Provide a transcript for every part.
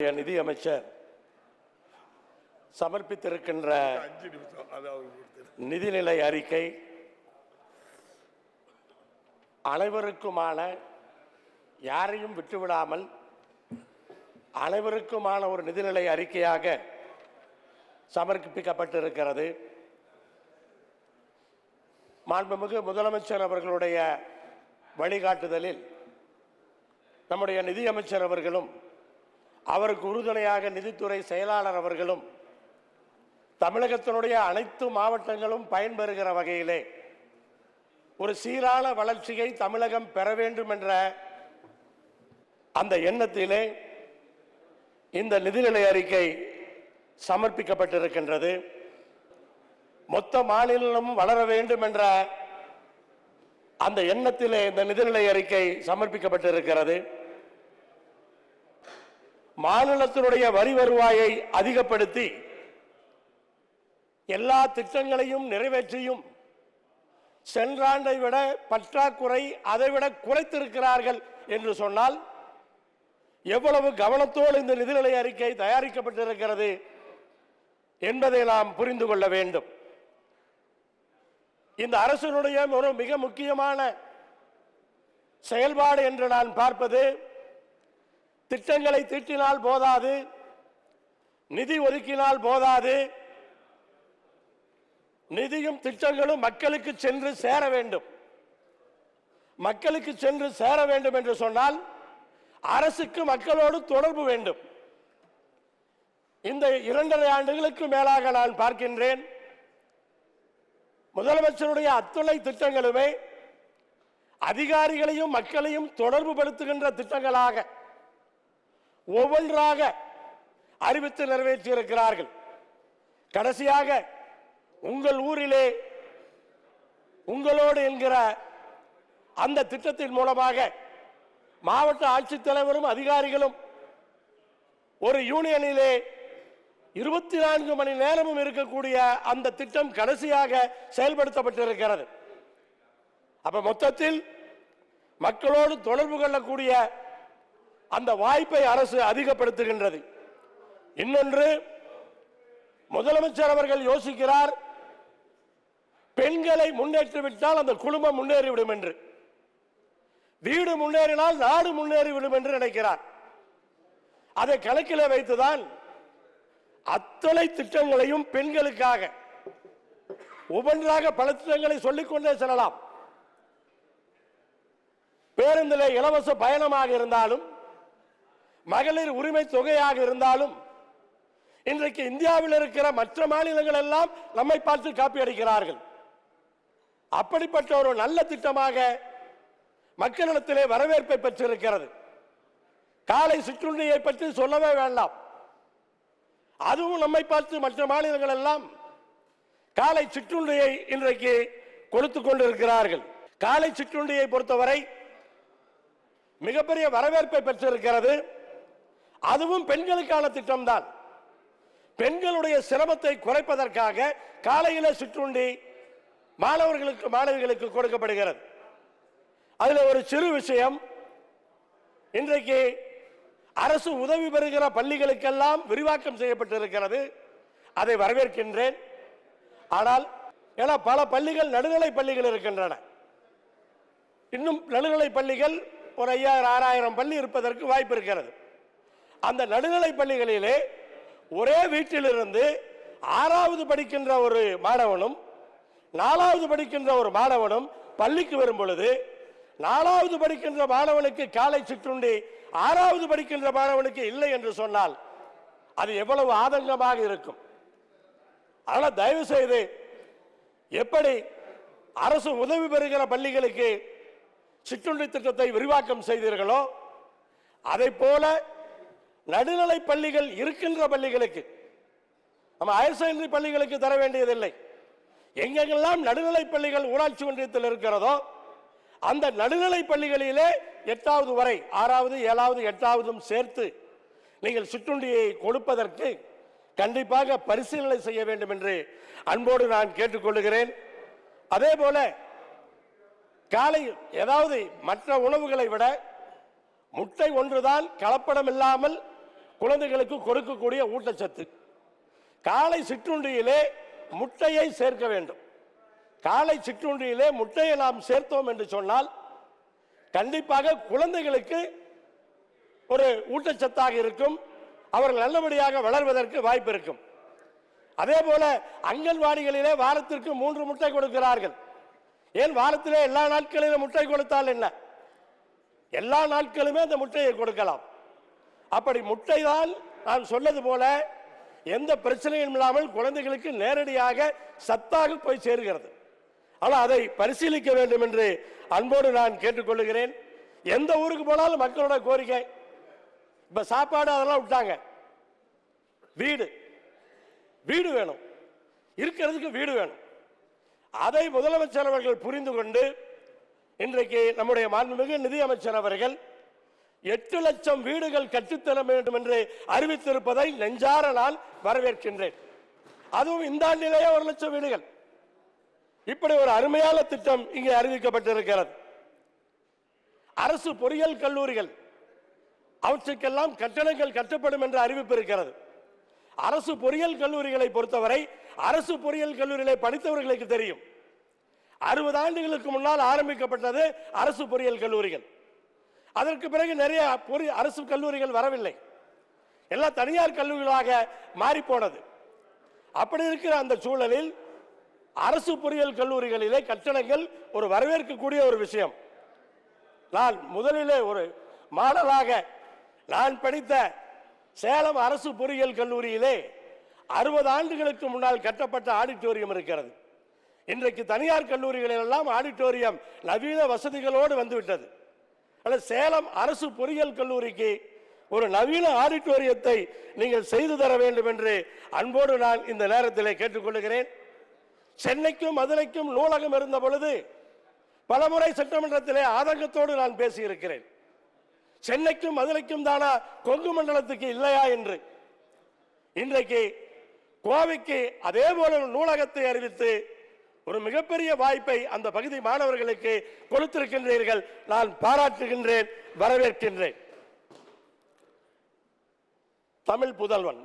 நிதி அமைச்சர் சமர்ப்பித்திருக்கின்ற. நிதிநிலை அறிக்கை அனைவருக்குமான யாரையும் விட்டுவிடாமல் அனைவருக்குமான ஒரு நிதிநிலை அறிக்கையாக சமர்ப்பிக்கப்பட்டிருக்கிறது மாண்புமிகு முதலமைச்சர் அவர்களுடைய வழிகாட்டுதலில் நம்முடைய நிதியமைச்சர் அவர்களும் அவருக்கு உறுதுணையாக நிதித்துறை செயலாளர் அவர்களும் தமிழகத்தினுடைய அனைத்து மாவட்டங்களும் பயன்பெறுகிற வகையிலே ஒரு சீரான வளர்ச்சியை தமிழகம் பெற வேண்டும் என்ற அந்த எண்ணத்திலே இந்த நிதிநிலை அறிக்கை சமர்ப்பிக்கப்பட்டிருக்கின்றது. மொத்த மாநிலமும் வளர வேண்டும் என்ற அந்த எண்ணத்திலே இந்த நிதிநிலை அறிக்கை சமர்ப்பிக்கப்பட்டிருக்கிறது. மாநிலத்தினுடைய வரி வருவாயை அதிகப்படுத்தி எல்லா திட்டங்களையும் நிறைவேற்றியும் சென்றாண்டை விட பற்றாக்குறை அதைவிட குறைத்திருக்கிறார்கள் என்று சொன்னால் எவ்வளவு கவனத்தோடு இந்த நிதிநிலை அறிக்கை தயாரிக்கப்பட்டிருக்கிறது என்பதை நாம் புரிந்து கொள்ள வேண்டும். இந்த அரசினுடைய ஒரு மிக முக்கியமான செயல்பாடு என்று நான் பார்ப்பது திட்டங்களை தீட்டினால் போதாது நிதி ஒதுக்கினால் போதாது நிதியும் திட்டங்களும் மக்களுக்கு சென்று சேர வேண்டும். மக்களுக்கு சென்று சேர வேண்டும் என்று சொன்னால் அரசுக்கு மக்களோடு தொடர்பு வேண்டும். இந்த இரண்டரை ஆண்டுகளுக்கு மேலாக நான் பார்க்கின்றேன். முதலமைச்சருடைய அத்துணை திட்டங்களுமே அதிகாரிகளையும் மக்களையும் தொடர்பு படுத்துகின்ற திட்டங்களாக ஒவ்வொன்றாக அறிவித்து நிறைவேற்றியிருக்கிறார்கள். கடைசியாக உங்கள் ஊரிலே உங்களோடு என்கிற அந்த திட்டத்தின் மூலமாக மாவட்ட ஆட்சித்தலைவரும் அதிகாரிகளும் ஒரு யூனியனிலே இருபத்தி நான்கு மணி நேரமும் இருக்கக்கூடிய அந்த திட்டம் கடைசியாக செயல்படுத்தப்பட்டிருக்கிறது. அப்ப மொத்தத்தில் மக்களோடு தொடர்பு கொள்ளக்கூடிய அந்த வாய்ப்பை அரசு அதிகப்படுத்துகின்றது. இன்னொன்று முதலமைச்சர் அவர்கள் யோசிக்கிறார் பெண்களை முன்னேற்றிவிட்டால் அந்த குடும்பம் முன்னேறிவிடும் என்று. வீடு முன்னேறினால் நாடு முன்னேறிவிடும் என்று நினைக்கிறார். அதை கணக்கில் வைத்துதான் அத்தனை திட்டங்களையும் பெண்களுக்காக ஒவ்வொன்றாக பல திட்டங்களை சொல்லிக்கொண்டே செல்லலாம். பேருந்தில் இலவச பயணமாக இருந்தாலும் மகளிர் உரிமை தொகையாக இருந்தாலும் இன்றைக்கு இந்தியாவில் இருக்கிற மற்ற மாநிலங்கள் எல்லாம் நம்மை பார்த்து காப்பி அடிக்கிறார்கள். அப்படிப்பட்ட ஒரு நல்ல திட்டமாக மக்களிடத்திலே வரவேற்பை பெற்றிருக்கிறது. காலை சிற்றுண்டியை பற்றி சொல்லவே வேண்டாம். அதுவும் நம்மை பார்த்து மற்ற மாநிலங்கள் எல்லாம் காலை சிற்றுண்டியை இன்றைக்கு கொடுத்து கொண்டிருக்கிறார்கள். காலை சிற்றுண்டியை பொறுத்தவரை மிகப்பெரிய வரவேற்பை பெற்றிருக்கிறது. அதுவும் பெண்களுக்கான திட்டம்தான். பெண்களுடைய சிரமத்தை குறைப்பதற்காக காலையில சிற்றுண்டி மாணவர்களுக்கு மாணவிகளுக்கு கொடுக்கப்படுகிறது. அதில் ஒரு சிறு விஷயம் இன்றைக்கு அரசு உதவி பெறுகிற பள்ளிகளுக்கெல்லாம் விரிவாக்கம் செய்யப்பட்டிருக்கிறது. அதை வரவேற்கின்றேன். ஆனால் ஏன்னா பல பள்ளிகள் நடுநிலை பள்ளிகள் இருக்கின்றன. இன்னும் நடுநிலை பள்ளிகள் ஒரு ஐயாயிரம் ஆறாயிரம் பள்ளி இருப்பதற்கு வாய்ப்பு இருக்கிறது. அந்த நடுநிலை பள்ளிகளிலே ஒரே வீட்டிலிருந்து ஆறாவது படிக்கின்ற ஒரு மாணவனும் நாலாவது படிக்கின்ற ஒரு மாணவனும் பள்ளிக்கு வரும் பொழுது நாலாவது படிக்கின்ற மாணவனுக்கு காலை சிற்றுண்டி ஆறாவது படிக்கின்ற மாணவனுக்கு இல்லை என்று சொன்னால் அது எவ்வளவு ஆதங்கமாக இருக்கும். அதனால் தயவு செய்து எப்படி அரசு உதவி பெறுகிற பள்ளிகளுக்கு சிற்றுண்டி திட்டத்தை விரிவாக்கம் செய்தீர்களோ அதை போல நடுநிலை பள்ளிகள் இருக்கின்ற பள்ளிகளுக்கு. நம்ம ஹையர் செகண்டரி பள்ளிகளுக்கு தர வேண்டியதில்லை. எங்கெங்கெல்லாம் நடுநிலை பள்ளிகள் ஊராட்சி ஒன்றியத்தில் இருக்கிறதோ அந்த நடுநிலை பள்ளிகளிலே எட்டாவது வரை ஆறாவது ஏழாவது எட்டாவதும் சேர்த்து நீங்கள் சிற்றுண்டியை கொடுப்பதற்கு கண்டிப்பாக பரிசீலனை செய்ய வேண்டும் என்று அன்போடு நான் கேட்டுக்கொள்கிறேன். அதே போல காலை ஏதாவது மற்ற உணவுகளை விட முட்டை ஒன்றுதான் கலப்படம் இல்லாமல் குழந்தைகளுக்கு கொடுக்கக்கூடிய ஊட்டச்சத்து. காலை சிற்றுண்டியிலே முட்டையை சேர்க்க வேண்டும். காலை சிற்றுண்டியிலே முட்டையை நாம் சேர்த்தோம் என்று சொன்னால் கண்டிப்பாக குழந்தைகளுக்கு ஒரு ஊட்டச்சத்தாக இருக்கும். அவர்கள் நல்லபடியாக வளர்வதற்கு வாய்ப்பு இருக்கும். அதே போல அங்கன்வாடிகளிலே வாரத்திற்கு மூன்று முட்டை கொடுக்கிறார்கள். ஏன் வாரத்திலே எல்லா நாட்களிலும் முட்டை கொடுத்தால் என்ன? எல்லா நாட்களுமே அந்த முட்டையை கொடுக்கலாம். அப்படி முட்டை தான் நான் சொன்னது போல எந்த பிரச்சனையும் இல்லாமல் குழந்தைகளுக்கு நேரடியாக சத்தாக போய் சேர்கிறது. ஆனால் அதை பரிசீலிக்க வேண்டும் என்று அன்போடு நான் கேட்டுக்கொள்கிறேன். எந்த ஊருக்கு போனாலும் மக்களோட கோரிக்கை. இப்ப சாப்பாடு அதெல்லாம் விட்டாங்க. வீடு. வீடு வேணும். இருக்கிறதுக்கு வீடு வேணும். அதை முதலமைச்சர் அவர்கள் புரிந்து கொண்டு இன்றைக்கு நம்முடைய மாண்புமிகு நிதியமைச்சர் அவர்கள் எட்டு லட்சம் வீடுகள் கட்டித்தர வேண்டும் என்று அறிவித்திருப்பதை நெஞ்சார நான் வரவேற்கின்றேன். அதுவும் இந்த ஆண்டிலேயே ஒரு லட்சம் வீடுகள். இப்படி ஒரு அருமையான திட்டம் இங்கே அறிவிக்கப்பட்டிருக்கிறது. அரசு பொறியியல் கல்லூரிகள் அவற்றுக்கெல்லாம் கட்டணங்கள் கட்டப்படும் என்ற அறிவிப்பு இருக்கிறது. அரசு பொறியியல் கல்லூரிகளை பொறுத்தவரை அரசு பொறியியல் கல்லூரிகளை படித்தவர்களுக்கு தெரியும். அறுபது ஆண்டுகளுக்கு முன்னால் ஆரம்பிக்கப்பட்டது அரசு பொறியியல் கல்லூரிகள். அதற்கு பிறகு நிறைய பொறி அரசு கல்லூரிகள் வரவில்லை. எல்லாம் தனியார் கல்லூரிகளாக மாறி போனது அப்படி இருக்கிற அந்த சூழலில் அரசு பொறியியல் கல்லூரிகளிலே கட்டணங்கள் ஒரு வரவேற்கக்கூடிய ஒரு விஷயம். நான் முதலிலே ஒரு மாடலாக நான் படித்த சேலம் அரசு பொறியியல் கல்லூரியிலே அறுபது ஆண்டுகளுக்கு முன்னால் கட்டப்பட்ட ஆடிட்டோரியம் இருக்கிறது. இன்றைக்கு தனியார் கல்லூரிகளிலெல்லாம் ஆடிட்டோரியம் நவீன வசதிகளோடு வந்துவிட்டது. அல்ல சேலம் அரசு பொறியியல் கல்லூரிக்கு ஒரு நவீன ஆடிட்டோரியத்தை நீங்கள் செய்து தர வேண்டும் என்று அன்போடு நான் இந்த நேரத்தில் கேட்டுக்கொள்கிறேன். சென்னைக்கும் மதுரைக்கும் நூலகம் இருந்த பொழுது பலமுறை சட்டமன்றத்திலே ஆதங்கத்தோடு நான் பேசியிருக்கிறேன். சென்னைக்கும் மதுரைக்கும் தானா கொங்கு மண்டலத்துக்கு இல்லையா என்று. இன்றைக்கு கோவைக்கு அதே போல நூலகத்தை அறிவித்து ஒரு மிகப்பெரிய வாய்ப்பை அந்த பகுதி மாணவர்களுக்கு கொடுத்திருக்கின்றீர்கள். நான் பாராட்டுகின்றேன் வரவேற்கின்றேன். தமிழ் புதல்வன்.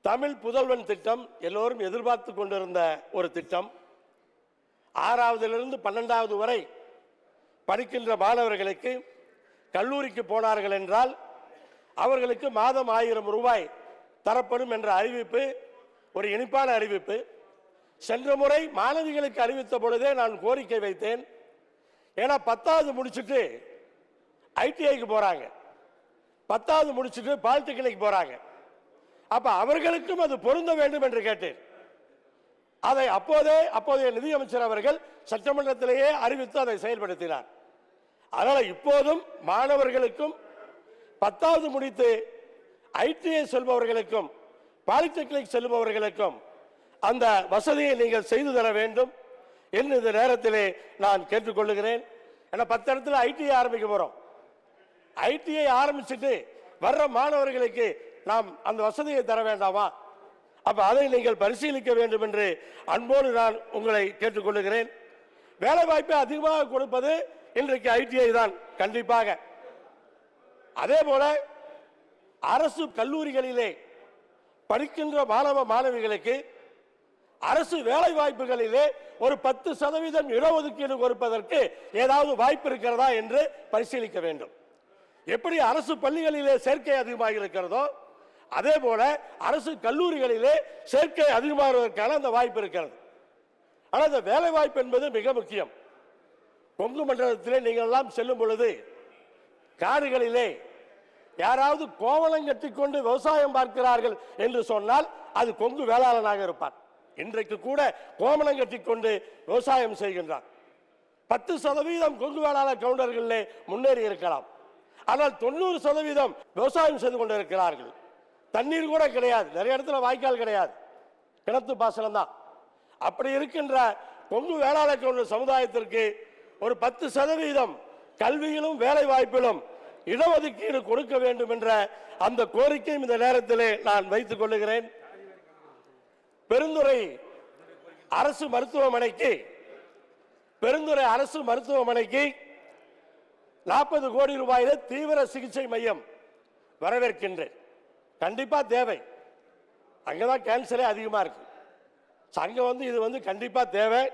தமிழ் புதல்வன் திட்டம் எல்லோரும் எதிர்பார்த்து கொண்டிருந்த ஒரு திட்டம். ஆறாவதிலிருந்து பன்னெண்டாவது வரை படிக்கின்ற மாணவர்களுக்கு கல்லூரிக்கு போனார்கள் என்றால் அவர்களுக்கு மாதம் ஆயிரம் ரூபாய் தரப்படும் என்ற அறிவிப்பு ஒரு இனிப்பான அறிவிப்பு. சென்ற முறை மாணவிகளுக்கு அறிவித்த பொழுதே நான் கோரிக்கை வைத்தேன். ஏன்னா பத்தாவது முடிச்சுட்டு ஐடிஐக்கு போறாங்க. பத்தாவது முடிச்சுட்டு பாலிடெக்னிக் போறாங்க. அப்ப அவர்களுக்கும் அது பொருந்த வேண்டும் என்று கேட்டேன். அதை அப்போதே அப்போதைய நிதியமைச்சர் அவர்கள் சட்டமன்றத்திலேயே அறிவித்து அதை செயல்படுத்தினார். அதனால் இப்போதும் மாணவர்களுக்கும் பத்தாவது முடித்து ஐடிஐ செல்பவர்களுக்கும் பாலிடெக்னிக் செல்பவர்களுக்கும் அந்த வசதியை நீங்கள் செய்து தர வேண்டும் என்று இந்த நேரத்திலே நான் கேட்டுக்கொள்ளுகிறேன். ஏன்னா பத்து இடத்துல ஐடிஐ ஆரம்பிக்க போறோம். ஐடிஐ ஆரம்பிச்சுட்டு வர்ற மாணவர்களுக்கு நாம் அந்த வசதியை தர வேண்டாமா? அப்ப அதை நீங்கள் பரிசீலிக்க வேண்டும் என்று அன்போடு நான் உங்களை கேட்டுக்கொள்ளுகிறேன். வேலை வாய்ப்பை அதிகமாக கொடுப்பது இன்றைக்கு ஐடிஐ தான் கண்டிப்பாக. அதே போல அரசு கல்லூரிகளிலே படிக்கின்ற மாணவ மாணவிகளுக்கு அரசு வேலை வாய்ப்புகளிலே ஒரு பத்து சதவீதம் இடஒதுக்கீடு கொடுப்பதற்கு ஏதாவது வாய்ப்பு இருக்கிறதா என்று பரிசீலிக்க வேண்டும். எப்படி அரசு பள்ளிகளிலே சேர்க்கை அதிகமாக இருக்கிறதோ அதே போல அரசு கல்லூரிகளிலே சேர்க்கை அதிகமாகுவதற்கான அந்த வாய்ப்பு இருக்கிறது. ஆனால் அந்த வேலை வாய்ப்பு என்பது மிக முக்கியம். கொங்கு மண்டலத்திலே நீங்கள் எல்லாம் செல்லும் பொழுது காடுகளிலே யாராவது கோவலம் கட்டிக்கொண்டு விவசாயம் பார்க்கிறார்கள் என்று சொன்னால் அது கொங்கு வேளாளனாக இருப்பார் இன்றைக்கு கூட கோமணம் கட்டிக்கொண்டு விவசாயம் செய்கின்றார். பத்து சதவீதம் கொங்கு வேளாளர் கவுண்டர்களில் முன்னேறி இருக்கலாம். ஆனால் தொண்ணூறு சதவீதம் விவசாயம் செய்து கொண்டிருக்கிறார்கள். தண்ணீர் கூட கிடையாது. நிறைய இடத்துல வாய்க்கால் கிடையாது. கிணத்து பாசனம் தான். அப்படி இருக்கின்ற கொங்கு வேளாளர் கவுண்டர் சமுதாயத்திற்கு ஒரு பத்து சதவீதம் கல்வியிலும் வேலை வாய்ப்பிலும் இடஒதுக்கீடு கொடுக்க வேண்டும் என்ற அந்த கோரிக்கையும் இந்த நேரத்திலே நான் வைத்துக் கொள்ளுகிறேன். பெருந்துறை அரசு மருத்துவமனைக்கு பெருந்துறை அரசு மருத்துவமனைக்கு நாற்பது கோடி ரூபாயில தீவிர சிகிச்சை மையம் வரவேற்கின்றேன். கண்டிப்பா தேவை. அங்கதான் கேன்சரே அதிகமா இருக்கு. அங்கே வந்து இது வந்து கண்டிப்பா தேவை.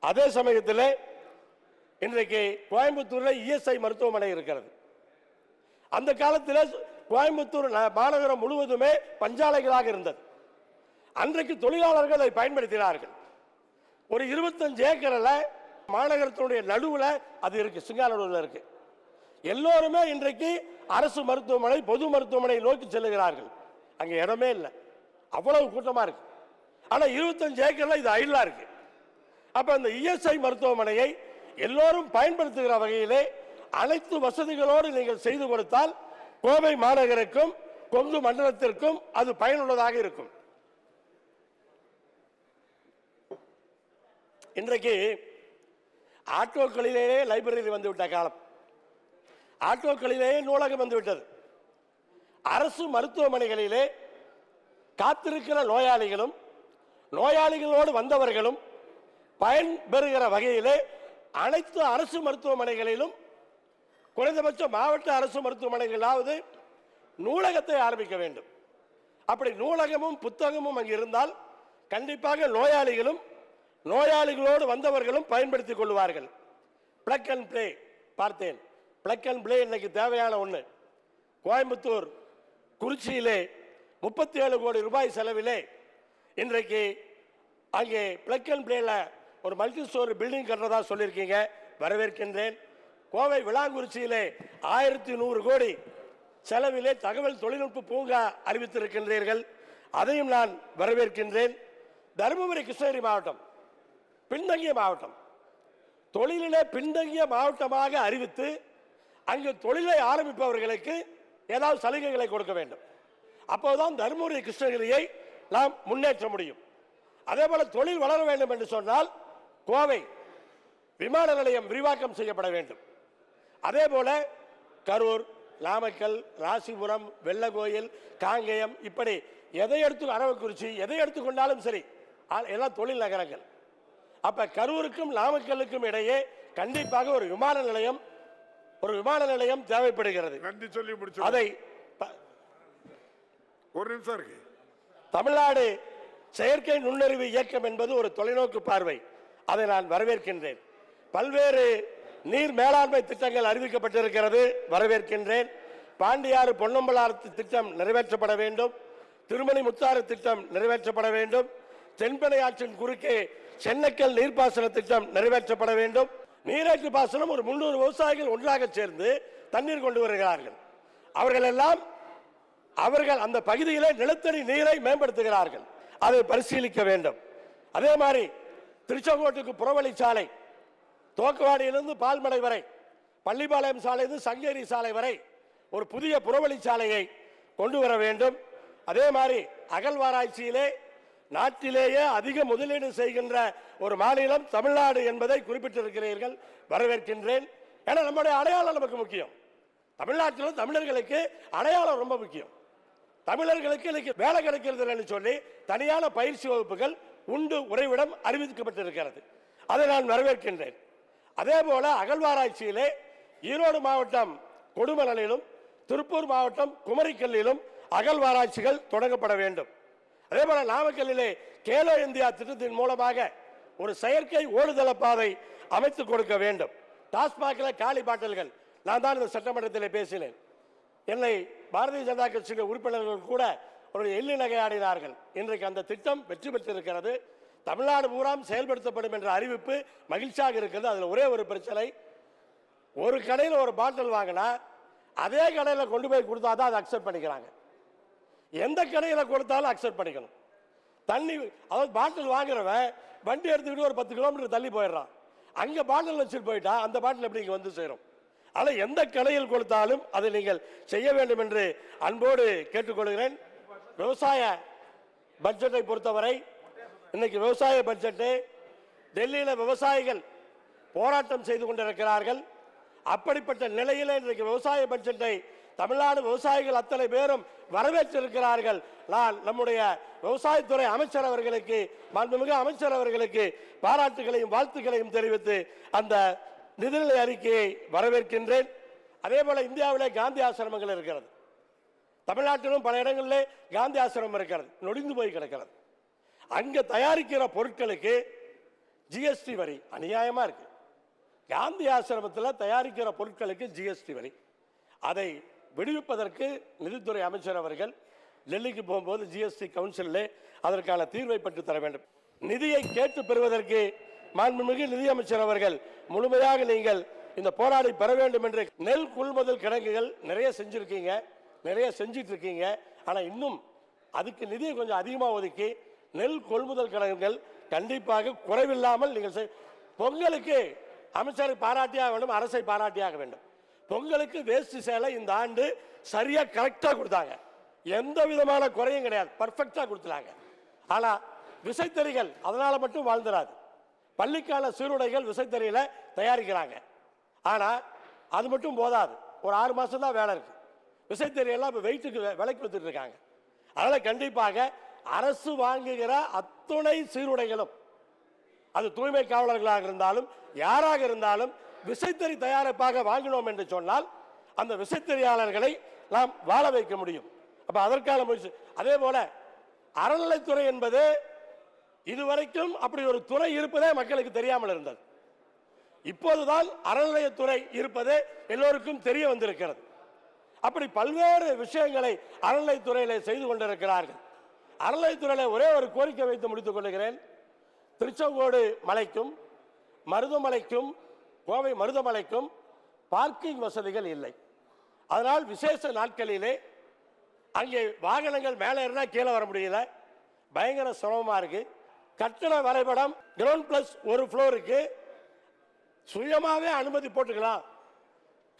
அதே சமயத்தில் இன்றைக்கு கோயம்புத்தூர்ல இஎஸ்ஐ மருத்துவமனை இருக்கிறது. அந்த காலத்தில் கோயம்புத்தூர் ந- மாநகரம் முழுவதுமே பஞ்சாலைகளாக இருந்தது. அன்றைக்கு தொழிலாளர்கள் அதை பயன்படுத்தினார்கள். ஒரு இருபத்தஞ்சு ஏக்கரில் மாநகரத்தினுடைய நடுவில் அது இருக்கு சிங்காநல்லூரில் இருக்கு. எல்லோருமே இன்றைக்கு அரசு மருத்துவமனை பொது மருத்துவமனை நோக்கி செல்லுகிறார்கள். அங்கே இடமே இல்லை. அவ்வளவு கூட்டமாக இருக்கு. ஆனால் இருபத்தஞ்சு ஏக்கரில் இது ஐலா இருக்கு. அப்போ இந்த இஎஸ்ஐ மருத்துவமனையை எல்லோரும் பயன்படுத்துகிற வகையிலே அனைத்து வசதிகளோடு நீங்கள் செய்து கொடுத்தால் கோவை மாநகருக்கும் கொங்கு மண்டலத்திற்கும் அது பயனுள்ளதாக இருக்கும். இன்றைக்கு ஆட்டோக்களிலேயே லைப்ரரி வந்துவிட்ட காலம். ஆட்டோக்களிலேயே நூலகம் வந்துவிட்டது. அரசு மருத்துவமனைகளிலே காத்திருக்கிற நோயாளிகளும் நோயாளிகளோடு வந்தவர்களும் பயன்பெறுகிற வகையிலே அனைத்து அரசு மருத்துவமனைகளிலும் குறைந்தபட்ச மாவட்ட அரசு மருத்துவமனைகளாவது நூலகத்தை ஆரம்பிக்க வேண்டும். அப்படி நூலகமும் புத்தகமும் அங்கு இருந்தால் கண்டிப்பாக நோயாளிகளும் நோயாளிகளோடு வந்தவர்களும் பயன்படுத்திக் கொள்வார்கள். பிளக் அண்ட் பிளே பார்த்தேன். பிளக் அண்ட் பிளே இன்னைக்கு தேவையான ஒன்று கோயம்புத்தூர் குறிச்சியிலே முப்பத்தி ஏழு கோடி ரூபாய் செலவிலே இன்றைக்கு அங்கே பிளக் அண்ட் பிளேல ஒரு மல்டி ஸ்டோர் பில்டிங் கட்டுறதா சொல்லியிருக்கீங்க. வரவேற்கின்றேன். கோவை விளாங்குறிச்சியிலே ஆயிரத்தி நூறு கோடி செலவிலே தகவல் தொழில்நுட்ப பூங்கா அறிவித்திருக்கின்றீர்கள். அதையும் நான் வரவேற்கின்றேன். தருமபுரி கிருஷ்ணகிரி மாவட்டம். பின்தங்கிய மாவட்டம். தொழிலிலே பின்தங்கிய மாவட்டமாக அறிவித்து அங்கு தொழிலை ஆரம்பிப்பவர்களுக்கு ஏதாவது சலுகைகளை கொடுக்க வேண்டும். அப்போதுதான் தருமபுரி கிருஷ்ணகிரியை நாம் முன்னேற்ற முடியும். அதே போல தொழில் வளர வேண்டும் என்று சொன்னால் கோவை விமான நிலையம் விரிவாக்கம் செய்யப்பட வேண்டும். அதே போல கரூர் நாமக்கல் ராசிபுரம் வெள்ளகோயில் காங்கேயம் இப்படி எதை எடுத்து அரவக்குறிச்சி எதை எடுத்துக்கொண்டாலும் சரி ஆ- எல்லாம் தொழில் நகரங்கள். அப்ப கரூருக்கும் நாமக்கல்லுக்கும் இடையே கண்டிப்பாக ஒரு விமான நிலையம் ஒரு விமான நிலையம் தேவைப்படுகிறது. நன்றி சொல்லி முடிச்சு அதை ஒரு நிமிஷம் இருக்கு. தமிழ்நாடு செயற்கை நுண்ணறிவு இயக்கம் என்பது ஒரு தொலைநோக்கு பார்வை. அதை நான் வரவேற்கின்றேன். பல்வேறு நீர் மேலாண்மை திட்டங்கள் அறிவிக்கப்பட்டிருக்கிறது. வரவேற்கின்றேன். பாண்டியாறு பொன்னம்பலாறு திட்டம் நிறைவேற்றப்பட வேண்டும். திருமணி முத்தாறு திட்டம் நிறைவேற்றப்பட வேண்டும். தென்பெண்ணை ஆற்றின் குறுக்கே சென்னக்கல் நீர்ப்பாசன திட்டம் நிறைவேற்றப்பட வேண்டும். நீரேற்று பாசனம் ஒரு முன்னூறு விவசாயிகள் ஒன்றாக சேர்ந்து தண்ணீர் கொண்டு வருகிறார்கள். அவர்கள் எல்லாம் அவர்கள் அந்த பகுதியிலே நிலத்தடி நீரை மேம்படுத்துகிறார்கள். அதை பரிசீலிக்க வேண்டும். அதே மாதிரி திருச்செங்கோட்டுக்கு புறவழிச்சாலை தோக்கவாடியிலிருந்து பால்மடை வரை பள்ளிபாளையம் சாலையிலிருந்து சங்கேரி சாலை வரை ஒரு புதிய புறவழிச்சாலையை கொண்டு வர வேண்டும். அதே மாதிரி அகழ்வாராய்ச்சியிலே நாட்டிலேயே அதிக முதலீடு செய்கின்ற ஒரு மாநிலம் தமிழ்நாடு என்பதை குறிப்பிட்டிருக்கிறீர்கள். வரவேற்கின்றேன். ஏன்னா நம்முடைய அடையாளம் நமக்கு முக்கியம். தமிழ்நாட்டில் தமிழர்களுக்கு அடையாளம் ரொம்ப முக்கியம். தமிழர்களுக்கு இன்னைக்கு வேலை கிடைக்கிறது சொல்லி தனியான பயிற்சி வகுப்புகள் உண்டு உறைவிடம் அறிவிக்கப்பட்டிருக்கிறது. அதை நான் வரவேற்கின்றேன். அதே போல அகழ்வாராய்ச்சியிலே ஈரோடு மாவட்டம் கொடுமணலிலும் திருப்பூர் மாவட்டம் குமரிக்கல்லிலும் அகழ்வாராய்ச்சிகள் தொடங்கப்பட வேண்டும். அதே போல நாமக்கல்லிலே கேலோ இந்தியா திட்டத்தின் மூலமாக ஒரு செயற்கை ஓடுதள பாதை அமைத்து கொடுக்க வேண்டும். டாஸ்மாகில் காலி பாட்டில்கள். நான் தான் இந்த சட்டமன்றத்தில் பேசினேன். என்னை பாரதிய ஜனதா கட்சியின் உறுப்பினர்கள் கூட ஒரு எள்ளி நகையாடினார்கள். இன்றைக்கு அந்த திட்டம் வெற்றி பெற்றிருக்கிறது. தமிழ்நாடு பூராம் செயல்படுத்தப்படும் என்ற அறிவிப்பு மகிழ்ச்சியாக இருக்கிறது. அதில் ஒரே ஒரு பிரச்சனை. ஒரு கடையில் ஒரு பாட்டில் வாங்கினா அதே கடையில் கொண்டு போய் கொடுத்தா தான் அதை அக்செப்ட் பண்ணிக்கிறாங்க. எந்த கடையில் கொடுத்தாலும் அக்செப்ட் பண்ணிக்கணும். தண்ணி அதாவது பாட்டில் வாங்குறவன் வண்டி எடுத்துக்கிட்டு ஒரு பத்து கிலோமீட்டர் தள்ளி போயிடுறான். அங்கே பாட்டில் வச்சுட்டு போயிட்டா அந்த பாட்டில் எப்படி இங்கே வந்து சேரும்? அதில் எந்த கடையில் கொடுத்தாலும் அதை நீங்கள் செய்ய வேண்டும் என்று அன்போடு கேட்டுக்கொள்கிறேன். விவசாய பட்ஜெட்டை பொறுத்தவரை இன்னைக்கு விவசாய பட்ஜெட்டு டெல்லியில் விவசாயிகள் போராட்டம் செய்து கொண்டிருக்கிறார்கள். அப்படிப்பட்ட நிலையில் இன்றைக்கு விவசாய பட்ஜெட்டை தமிழ்நாடு விவசாயிகள் அத்தனை பேரும் வரவேற்றிருக்கிறார்கள். நான் நம்முடைய விவசாயத்துறை அமைச்சர் அவர்களுக்கு மாண்புமிகு அமைச்சர் அவர்களுக்கு பாராட்டுகளையும் வாழ்த்துக்களையும் தெரிவித்து அந்த நிதிநிலை அறிக்கையை வரவேற்கின்றேன். அதே போல இந்தியாவிலே காந்தி ஆசிரமங்கள் இருக்கிறது. தமிழ்நாட்டிலும் பல இடங்களிலே காந்தி ஆசிரமம் இருக்கிறது. நொடிந்து போய் கிடக்கிறது. அங்கே தயாரிக்கிற பொருட்களுக்கு ஜிஎஸ்டி வரி அநியாயமாக இருக்கு. காந்தி ஆசிரமத்தில் தயாரிக்கிற பொருட்களுக்கு ஜிஎஸ்டி வரி. அதை விடுவிப்பதற்கு நிதித்துறை அமைச்சர் அவர்கள் டெல்லிக்கு போகும்போது ஜிஎஸ்டி கவுன்சிலில் அதற்கான தீர்வை பெற்று தர வேண்டும். நிதியை கேட்டு பெறுவதற்கு மாண்புமிகு நிதியமைச்சர் அவர்கள் முழுமையாக நீங்கள் இந்த போராடி பெற வேண்டும் என்று நெல் கொள்முதல் கிடங்குகள் நிறைய செஞ்சுருக்கீங்க நிறைய செஞ்சிட்டு இருக்கீங்க ஆனால் இன்னும் அதுக்கு நிதியை கொஞ்சம் அதிகமாக ஒதுக்கி நெல் கொள்முதல் கிடங்குகள் கண்டிப்பாக குறைவில்லாமல் நீங்கள் பொங்கலுக்கு அமைச்சரை பாராட்டியாக வேண்டும் அரசை பாராட்டியாக வேண்டும். பொங்கலுக்கு வேஷ்டி சேலை இந்த ஆண்டு சரியாக கரெக்டாக கொடுத்தாங்க. எந்த விதமான குறையும் கிடையாது. பர்ஃபெக்டாக கொடுத்துட்டாங்க. ஆனால் விசைத்தறிகள் அதனால் மட்டும் வாழ்ந்துடாது பள்ளிக்கால சீருடைகள் விசைத்தறியில் தயாரிக்கிறாங்க. ஆனால் அது மட்டும் போதாது. ஒரு ஆறு மாதம் தான் வேலை இருக்குது விசைத்தறியெல்லாம் இப்போ வெயிட்டுக்கு விலைக்கு வந்துட்டுருக்காங்க அதனால் கண்டிப்பாக அரசு வாங்குகிற அத்துணை சீருடைகளும் அது தூய்மை காவலர்களாக இருந்தாலும் யாராக இருந்தாலும் விசைத்தறி தயாரிப்பாக வாங்கினோம் என்று சொன்னால் அந்த விசைத்தறியாளர்களை நாம் வாழ வைக்க முடியும். அப்ப அதற்கான முயற்சி. அதே போல அறநிலைத்துறை என்பது இதுவரைக்கும் அப்படி ஒரு துறை இருப்பதே மக்களுக்கு தெரியாமல் இருந்தது. இப்போதுதான் அறநிலையத்துறை இருப்பது எல்லோருக்கும் தெரிய வந்திருக்கிறது. அப்படி பல்வேறு விஷயங்களை அறநிலைத்துறையில் செய்து கொண்டிருக்கிறார்கள். அறநிலைத்துறையில ஒரே ஒரு கோரிக்கை வைத்து முடித்துக் கொள்கிறேன். திருச்செங்கோடு மலைக்கும் மருதமலைக்கும் கோவை மருதமலைக்கும் பார்க்கிங் வசதிகள் இல்லை. அதனால் விசேஷ நாட்களிலே அங்கே வாகனங்கள் மேலே இருந்தால் கீழே வர முடியல. பயங்கர சிரமமாக இருக்குது கட்டண வரைபடம் கிரவுண்ட் ப்ளஸ் ஒரு ஃப்ளோருக்கு சுயமாகவே அனுமதி போட்டுக்கலாம்.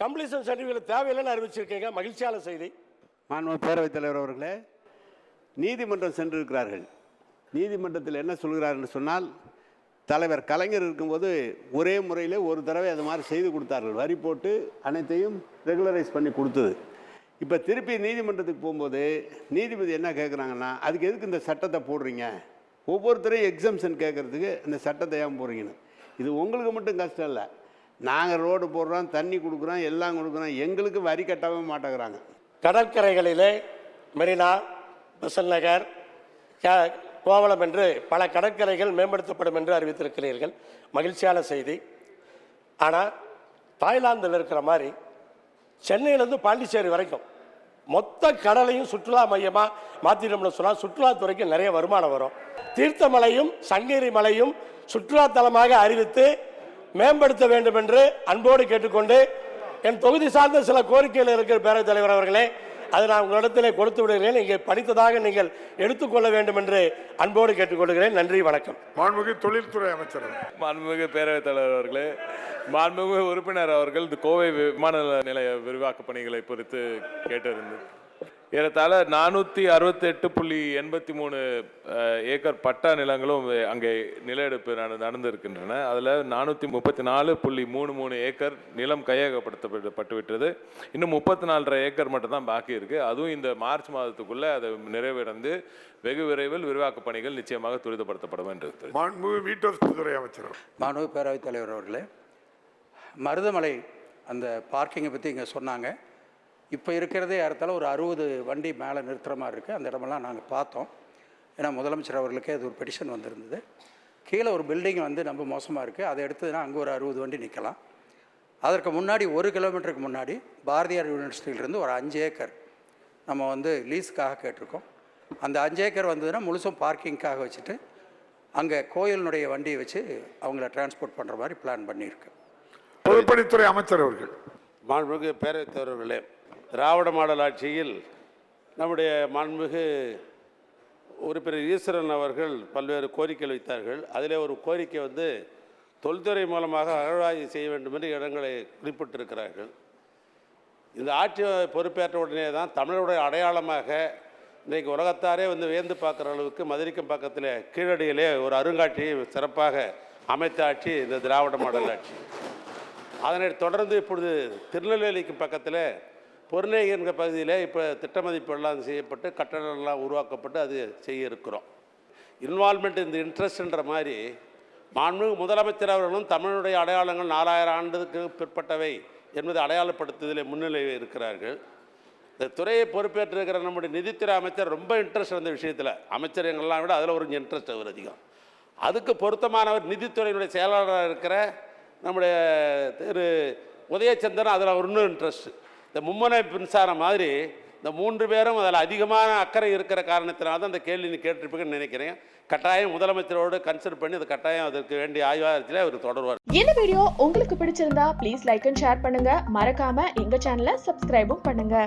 கம்ப்ளீஷன் சர்டிஃபிகேட் தேவையில்லைன்னு அறிவிச்சிருக்கீங்க. மகிழ்ச்சியான செய்தி. மாண்பு பேரவைத் தலைவர் அவர்களே நீதிமன்றம் சென்றிருக்கிறார்கள். நீதிமன்றத்தில் என்ன சொல்கிறார்கள் சொன்னால் தலைவர் கலைஞர் இருக்கும்போது ஒரே முறையில் ஒரு தடவை அது மாதிரி செய்து கொடுத்தார்கள். வரி போட்டு அனைத்தையும் ரெகுலரைஸ் பண்ணி கொடுத்தது. இப்போ திருப்பி நீதிமன்றத்துக்கு போகும்போது நீதிபதி என்ன கேட்குறாங்கன்னா அதுக்கு எதுக்கு இந்த சட்டத்தை போடுறீங்க? ஒவ்வொருத்தரையும் எக்ஸம்ஷன் கேட்குறதுக்கு இந்த சட்டத்தை ஏன் போடுறீங்கன்னு. இது உங்களுக்கு மட்டும் கஷ்டம் இல்லை. நாங்கள் ரோடு போடுறோம் தண்ணி கொடுக்குறோம் எல்லாம் கொடுக்குறோம். எங்களுக்கு வரி கட்டவே மாட்டேங்கிறாங்க. கடற்கரைகளிலே மெரினா பெசன் நகர் கோவளம் என்று பல கடற்கரைகள் மேம்படுத்தப்படும் என்று அறிவித்திருக்கிறீர்கள். மகிழ்ச்சியான செய்தி. ஆனால் தாய்லாந்தில் இருக்கிற மாதிரி சென்னையிலேருந்து பாண்டிச்சேரி வரைக்கும் மொத்த கடலையும் சுற்றுலா மையமாக மாற்றிட்டோம்னு சொன்னால் சுற்றுலாத்துறைக்கு நிறைய வருமானம் வரும். தீர்த்தமலையும் சங்ககிரி மலையும் சுற்றுலா தலமாக அறிவித்து மேம்படுத்த வேண்டும் என்று அன்போடு கேட்டுக்கொண்டு என் தொகுதி சார்ந்த சில கோரிக்கைகள் இருக்கிற பேரவைத் தலைவர் அவர்களே அதை நான் உங்களிடத்திலே கொடுத்து விடுகிறேன். இங்கே படித்ததாக நீங்கள் எடுத்துக்கொள்ள வேண்டும் என்று அன்போடு கேட்டுக்கொள்கிறேன். நன்றி வணக்கம். மாண்புமிகு தொழில்துறை அமைச்சர். மாண்புமிகு பேரவைத் தலைவர் அவர்களே மாண்புமிகு உறுப்பினர் அவர்கள் இந்த கோவை விமான நிலைய விரிவாக்க பணிகளை குறித்து கேட்டிருந்தது ஏறத்தாழ நானூற்றி அறுபத்தெட்டு புள்ளி எண்பத்தி மூணு ஏக்கர் பட்டா நிலங்களும் அங்கே நில எடுப்பு நட- நடந்திருக்கின்றன. அதில் நானூற்றி முப்பத்தி நாலு புள்ளி மூணு மூணு ஏக்கர் நிலம் கையகப்படுத்தப்பட்டு விட்டது இன்னும் முப்பத்தி நாலரை ஏக்கர் மட்டும்தான் பாக்கி இருக்குது அதுவும் இந்த மார்ச் மாதத்துக்குள்ளே அதை நிறைவடைந்து வெகு விரைவில் விரிவாக்க பணிகள் நிச்சயமாக துரிதப்படுத்தப்படும் என்று மாண்புமிகு வீட்டுவசதித்துறை அமைச்சர் மாண்பு பேரவைத் தலைவர் அவர்களே மருதமலை அந்த பார்க்கிங்கை பற்றி இங்கே சொன்னாங்க. இப்போ இருக்கிறதே ஏறத்தாழ ஒரு அறுபது வண்டி மேலே நிறுத்துற மாதிரி இருக்குது அந்த இடமெல்லாம் நாங்கள் பார்த்தோம். ஏன்னா முதலமைச்சர் அவர்களுக்கே அது ஒரு பெட்டிஷன் வந்திருந்தது. கீழே ஒரு பில்டிங் வந்து ரொம்ப மோசமாக இருக்குது அதை எடுத்ததுன்னா அங்கே ஒரு அறுபது வண்டி நிற்கலாம் அதற்கு முன்னாடி ஒரு கிலோமீட்டருக்கு முன்னாடி பாரதியார் யூனிவர்சிட்டியிலேருந்து ஒரு அஞ்சு ஏக்கர் நம்ம வந்து லீஸுக்காக கேட்டிருக்கோம். அந்த அஞ்சு ஏக்கர் வந்ததுன்னா முழுசும் பார்க்கிங்க்காக வச்சுட்டு அங்கே கோயிலினுடைய வண்டியை வச்சு அவங்கள டிரான்ஸ்போர்ட் பண்ணுற மாதிரி பிளான் பண்ணியிருக்கு. பொதுப்பணித்துறை அமைச்சர் அவர்கள். மாண்புமிகு பேரவைத் தலைவர்களே திராவிட மாடல் ஆட்சியில் நம்முடைய மாண்புமிகு உறுப்பினர் ஈஸ்வரன் அவர்கள் பல்வேறு கோரிக்கைகள் வைத்தார்கள். அதிலே ஒரு கோரிக்கை வந்து தொல்துறை மூலமாக அகழ்வாய்வு செய்ய வேண்டும் என்று இடங்களை குறிப்பிட்டிருக்கிறார்கள். இந்த ஆட்சி பொறுப்பேற்ற உடனே தான் தமிழருடைய அடையாளமாக இன்றைக்கு உலகத்தாரே வந்து வியந்து பார்க்குற அளவுக்கு மதுரைக்கும் பக்கத்தில் கீழடியிலே ஒரு அருங்காட்சியை சிறப்பாக அமைத்த ஆட்சி இந்த திராவிட மாடல் ஆட்சி. அதனை தொடர்ந்து இப்பொழுது திருநெல்வேலிக்கு பக்கத்தில் பொருளை என்ற பகுதியில் இப்போ திட்டமதிப்பெல்லாம் செய்யப்பட்டு கட்டடங்கள்லாம் உருவாக்கப்பட்டு அது செய்ய இருக்கிறோம் இன்வால்மெண்ட் இந்த இன்ட்ரெஸ்ட்ன்ற மாதிரி மாண்பு முதலமைச்சர் அவர்களும் தமிழுடைய அடையாளங்கள் நாலாயிரம் ஆண்டுக்கு பிற்பட்டவை என்பதை அடையாளப்படுத்துதலில் முன்னிலை இருக்கிறார்கள். இந்த துறையை பொறுப்பேற்றிருக்கிற நம்முடைய நிதித்துறை அமைச்சர் ரொம்ப இன்ட்ரெஸ்ட் அந்த விஷயத்தில் அமைச்சர் எங்கெல்லாம் விட அதில் ஒரு இன்ட்ரெஸ்ட் அவர் அதிகம். அதுக்கு பொருத்தமானவர் நிதித்துறையினுடைய செயலாளராக இருக்கிற நம்முடைய திரு உதயச்சந்திரன் அதில் ஒரு இன்னும் இன்ட்ரெஸ்ட் இந்த மும்முனை மின்சாரம் மாதிரி இந்த மூன்று பேரும் அதில் அதிகமான அக்கறை இருக்கிற காரணத்தினால தான் அந்த கேள்வி நீ கேட்டிருப்பீங்கன்னு நினைக்கிறேன். கட்டாயம் முதலமைச்சரோடு கன்சிடர் பண்ணி அது கட்டாயம் அதற்கு வேண்டிய ஆய்வாரத்தில் அவர் தொடர்வார். இந்த வீடியோ உங்களுக்கு பிடிச்சிருந்தா ப்ளீஸ் லைக் அண்ட் ஷேர் பண்ணுங்க. மறக்காம எங்க சேனலை சப்ஸ்கிரைபும் பண்ணுங்க.